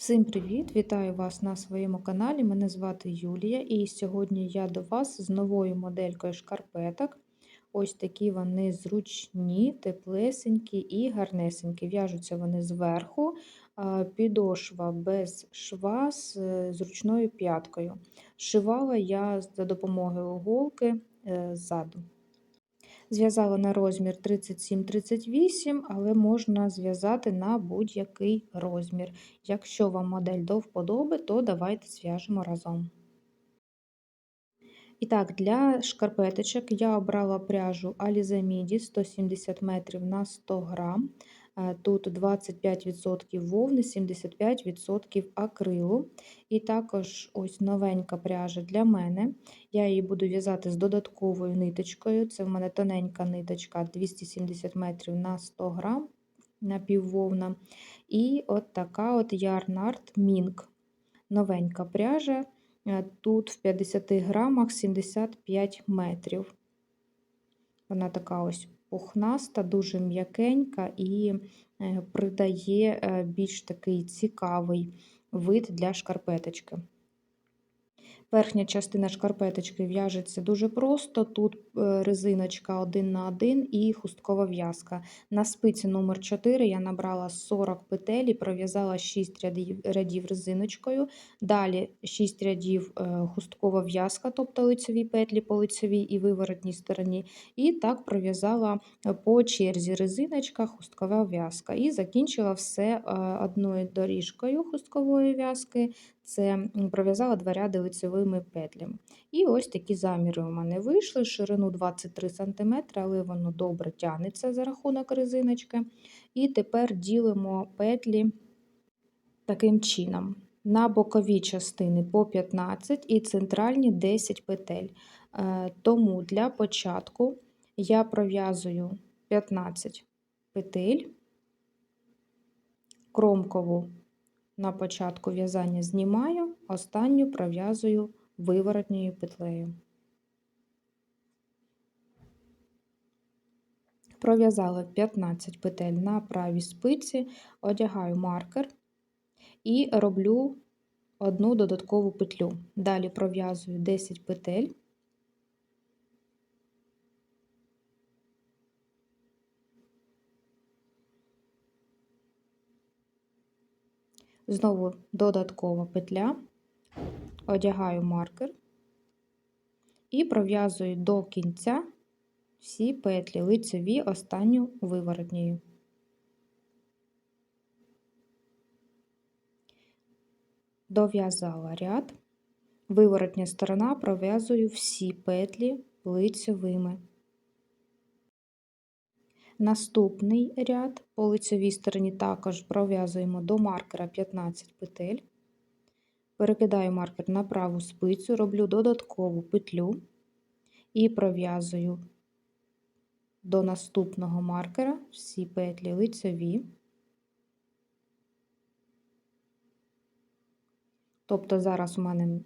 Всім привіт! Вітаю вас на своєму каналі. Мене звати Юлія, і сьогодні я до вас з новою моделькою шкарпеток. Ось такі вони зручні, теплесенькі і гарнесенькі. В'яжуться вони зверху, підошва без шва з е, зручною п'яткою. Шивала я за допомогою голки е, ззаду. Зв'язала на розмір 37-38, але можна зв'язати на будь-який розмір. Якщо вам модель до вподоби, то давайте зв'яжемо разом. І так, для шкарпеточок я обрала пряжу Alize Midi 170 метрів на 100 грам. Е, тут 25% вовни, 75% акрилу. І також ось новенька пряжа для мене. Я її буду в'язати з додатковою ниточкою. Це в мене тоненька ниточка 270 метрів на 100 грам напіввовна. І от така от Yarn Mink. Новенька пряжа. Е, тут в 50 грамах 75 метрів. Вона така ось пухнаста, дуже м'якенька і е, придає е, більш такий цікавий вид для шкарпеточки. Верхня частина шкарпеточки в'яжеться дуже просто. Тут е, резиночка 1 на 1 і хусткова в'язка. На спиці номер 4 я набрала 40 петель і пров'язала 6 рядів, резиночкою. Далі 6 рядів е, хусткова в'язка, тобто лицеві петлі по лицевій і виворотній стороні. І так пров'язала е, по черзі резиночка, хусткова в'язка. І закінчила все одною доріжкою хусткової в'язки це пров'язала два ряди лицевими петлями. І ось такі заміри у мене вийшли. Ширину 23 см, але воно добре тягнеться за рахунок резиночки. І тепер ділимо петлі таким чином. На бокові частини по 15 і центральні 10 петель. Е, тому для початку я пров'язую 15 петель, кромкову на початку в'язання знімаю, останню пров'язую виворотньою петлею. Пров'язала 15 петель на правій спиці, одягаю маркер і роблю одну додаткову петлю. Далі пров'язую 10 петель. Знову додаткова петля, одягаю маркер і пров'язую до кінця всі петлі лицеві, останню виворотньою. Дов'язала ряд, виворотня сторона пров'язую всі петлі лицевими. Наступний ряд по лицевій стороні також пров'язуємо до маркера 15 петель. Перекидаю маркер на праву спицю, роблю додаткову петлю і пров'язую до наступного маркера всі петлі лицеві. Тобто зараз у мене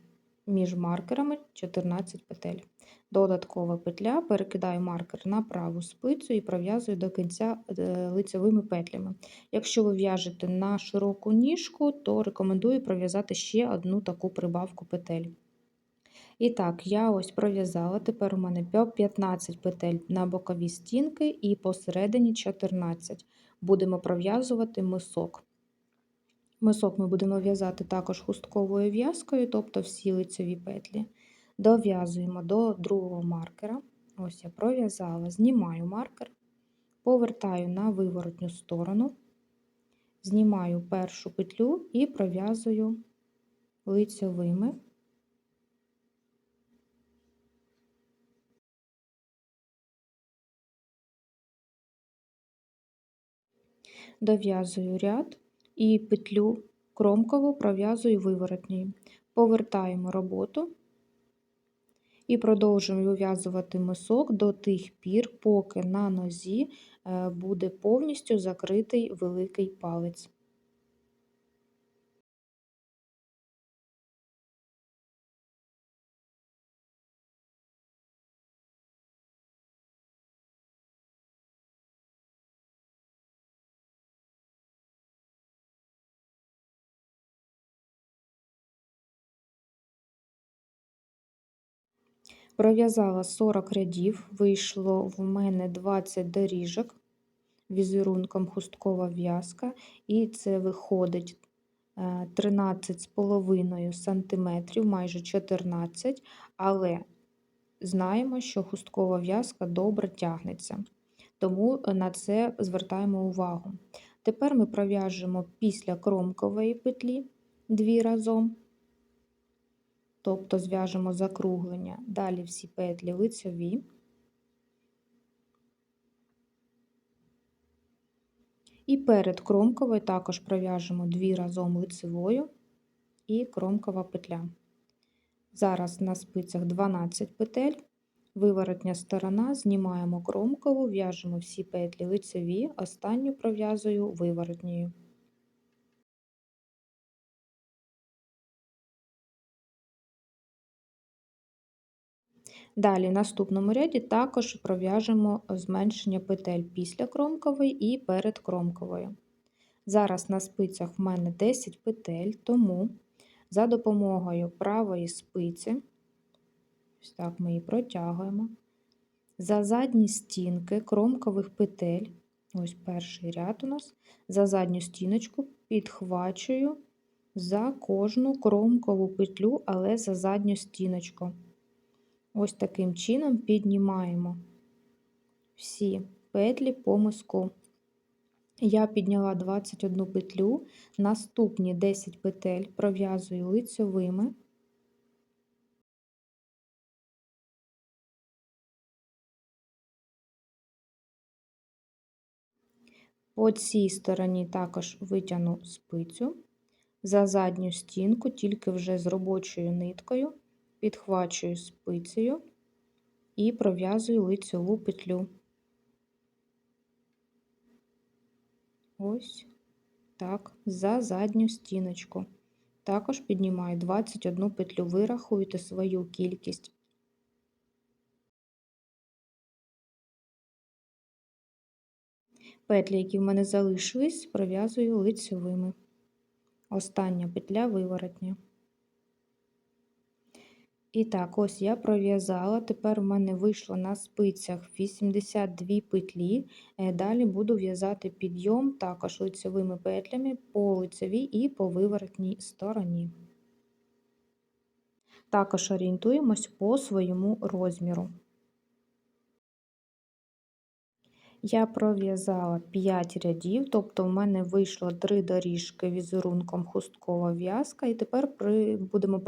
між маркерами 14 петель. Додаткова петля, перекидаю маркер на праву спицю і пров'язую до кінця е, лицевими петлями. Якщо ви в'яжете на широку ніжку, то рекомендую пров'язати ще одну таку прибавку петель. І так, я ось пров'язала, тепер у мене 15 петель на бокові стінки і посередині 14. Будемо пров'язувати мисок. Мисок ми будемо в'язати також хустковою в'язкою, тобто всі лицеві петлі. Дов'язуємо до другого маркера. Ось я пров'язала, знімаю маркер, повертаю на виворотню сторону, знімаю першу петлю і пров'язую лицевими. Дов'язую ряд і петлю кромкову пров'язую виворотньою. Повертаємо роботу і продовжуємо вив'язувати мисок до тих пір, поки на нозі е, буде повністю закритий великий палець. Пров'язала 40 рядів, вийшло в мене 20 доріжок візерунком хусткова в'язка, і це виходить 13,5 см, майже 14 але знаємо, що хусткова в'язка добре тягнеться, тому на це звертаємо увагу. Тепер ми пров'яжемо після кромкової петлі дві разом, тобто зв'яжемо закруглення, далі всі петлі лицьові. І перед кромковою також пров'яжемо дві разом лицевою і кромкова петля. Зараз на спицях 12 петель, виворотня сторона, знімаємо кромкову, в'яжемо всі петлі лицеві, останню пров'язую виворотньою. Далі, в наступному ряді також пров'яжемо зменшення петель після кромкової і перед кромковою. Зараз на спицях в мене 10 петель, тому за допомогою правої спиці, ось так ми її протягуємо, за задні стінки кромкових петель, ось перший ряд у нас, за задню стіночку підхвачую за кожну кромкову петлю, але за задню стіночку. Ось таким чином піднімаємо всі петлі по миску. Я підняла 21 петлю, наступні 10 петель пров'язую лицьовими. По цій стороні також витягну спицю за задню стінку, тільки вже з робочою ниткою підхвачую спицею і пров'язую лицьову петлю. Ось так, за задню стіночку. Також піднімаю 21 петлю, вирахуйте свою кількість. Петлі, які в мене залишились, пров'язую лицьовими. Остання петля виворотня. І так, ось я пров'язала. Тепер в мене вийшло на спицях 82 петлі. Е, далі буду в'язати підйом також лицевими петлями по лицевій і по виворотній стороні. Також орієнтуємось по своєму розміру. Я пров'язала 5 рядів, тобто в мене вийшло 3 доріжки візерунком хусткова в'язка, і тепер при, будемо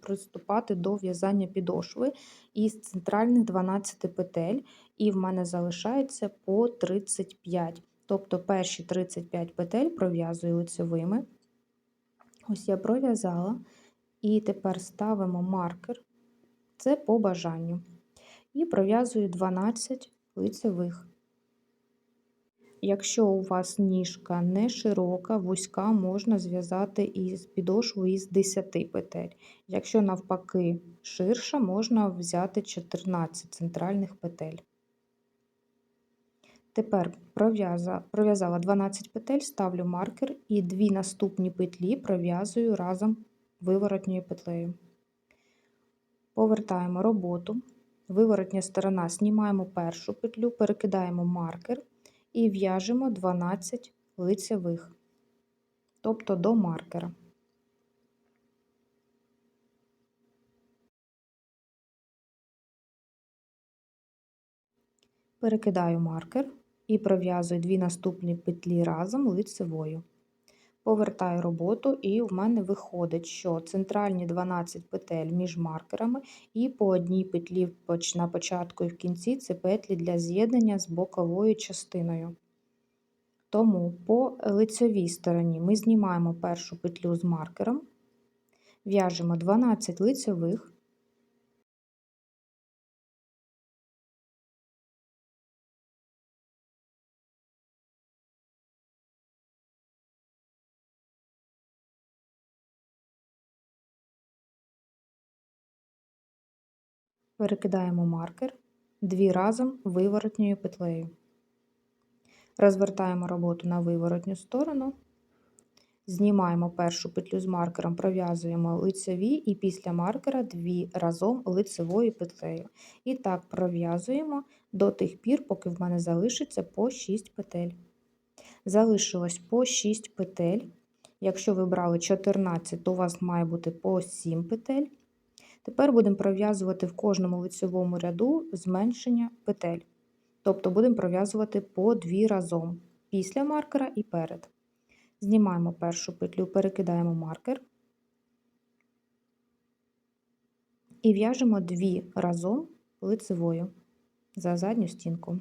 приступати до в'язання підошви із центральних 12 петель, і в мене залишається по 35. Тобто перші 35 петель пров'язую лицевими. Ось я пров'язала, і тепер ставимо маркер, це по бажанню. І пров'язую 12 лицевих. Якщо у вас ніжка не широка, вузька, можна зв'язати із підошву із 10 петель. Якщо, навпаки, ширша, можна взяти 14 центральних петель. Тепер пров'язала 12 петель, ставлю маркер і дві наступні петлі пров'язую разом виворотньою петлею. Повертаємо роботу. Виворотня сторона знімаємо першу петлю, перекидаємо маркер і в'яжемо 12 лицевих, тобто до маркера. Перекидаю маркер і пров'язую дві наступні петлі разом лицевою. Повертаю роботу, і в мене виходить, що центральні 12 петель між маркерами, і по одній петлі на початку і в кінці це петлі для з'єднання з боковою частиною. Тому по лицевій стороні ми знімаємо першу петлю з маркером, в'яжемо 12 лицевих. Перекидаємо маркер дві разом виворотньою петлею. Розвертаємо роботу на виворотню сторону Знімаємо першу петлю з маркером, пров'язуємо лицеві і після маркера дві разом лицевою петлею. І так пров'язуємо до тих пір, поки в мене залишиться по 6 петель. Залишилось по 6 петель. Якщо ви брали 14, то у вас має бути по 7 петель. Тепер будемо пров'язувати в кожному лицевому ряду зменшення петель. Тобто будемо пров'язувати по 2 разом після маркера і перед. Знімаємо першу петлю, перекидаємо маркер і в'яжемо 2 разом лицевою за задню стінку.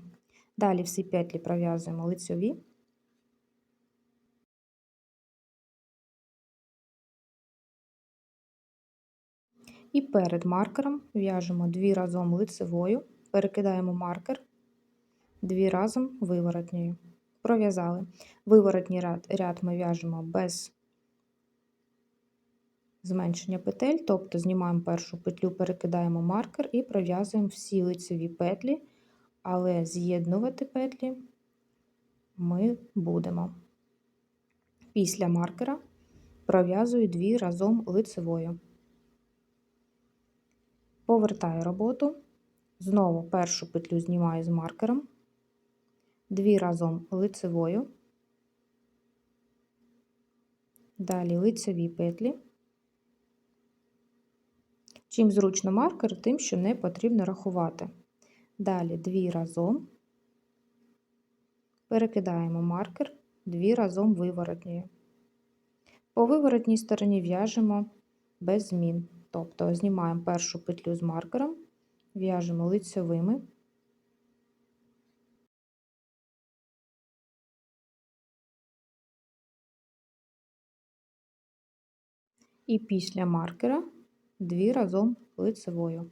Далі всі петлі пров'язуємо лицеві. І перед маркером в'яжемо 2 разом лицевою, перекидаємо маркер, 2 разом виворотньою. Пров'язали. Виворотній ряд, ряд ми в'яжемо без зменшення петель, тобто знімаємо першу петлю, перекидаємо маркер і пров'язуємо всі лицеві петлі, але з'єднувати петлі ми будемо. Після маркера пров'язую 2 разом лицевою. Повертаю роботу, знову першу петлю знімаю з маркером, дві разом лицевою, далі лицеві петлі. Чим зручно маркер, тим, що не потрібно рахувати. Далі дві разом, перекидаємо маркер, дві разом виворотньою. По виворотній стороні в'яжемо без змін. Тобто знімаємо першу петлю з маркером, в'яжемо лицевими. І після маркера дві разом лицевою.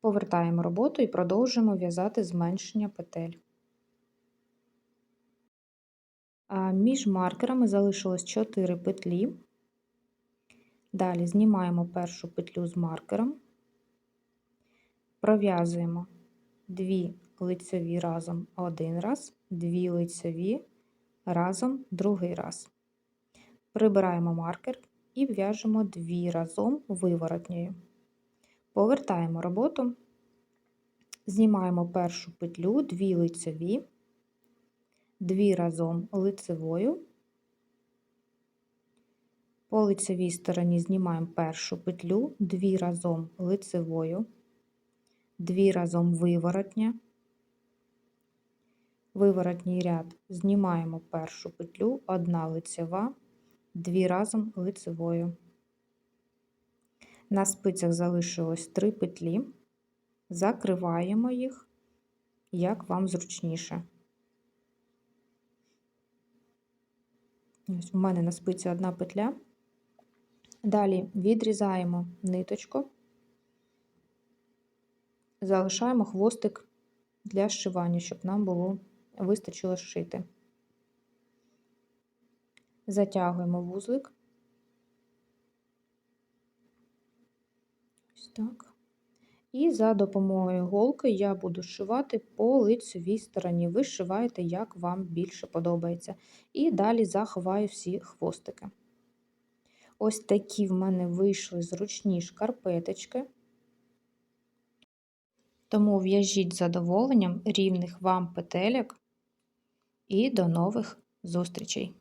Повертаємо роботу і продовжуємо в'язати зменшення петель. Між маркерами залишилось 4 петлі. Далі знімаємо першу петлю з маркером, пров'язуємо дві лицеві разом один раз, дві лицеві разом другий раз. Прибираємо маркер і в'яжемо дві разом виворотньою. Повертаємо роботу, знімаємо першу петлю, дві лицеві, дві разом лицевою. По лицевій стороні знімаємо першу петлю, дві разом лицевою, дві разом виворотня, виворотній ряд знімаємо першу петлю, одна лицева, дві разом лицевою. На спицях залишилось три петлі, закриваємо їх, як вам зручніше. Ось У мене на спиці одна петля. Далі відрізаємо ниточку, залишаємо хвостик для зшивання, щоб нам було вистачило зшити. Затягуємо вузлик. Ось так. І за допомогою голки я буду зшивати по лицевій стороні. Ви зшиваєте, як вам більше подобається. І далі заховаю всі хвостики. Ось такі в мене вийшли зручні шкарпеточки. Тому в'яжіть з задоволенням рівних вам петельок і до нових зустрічей!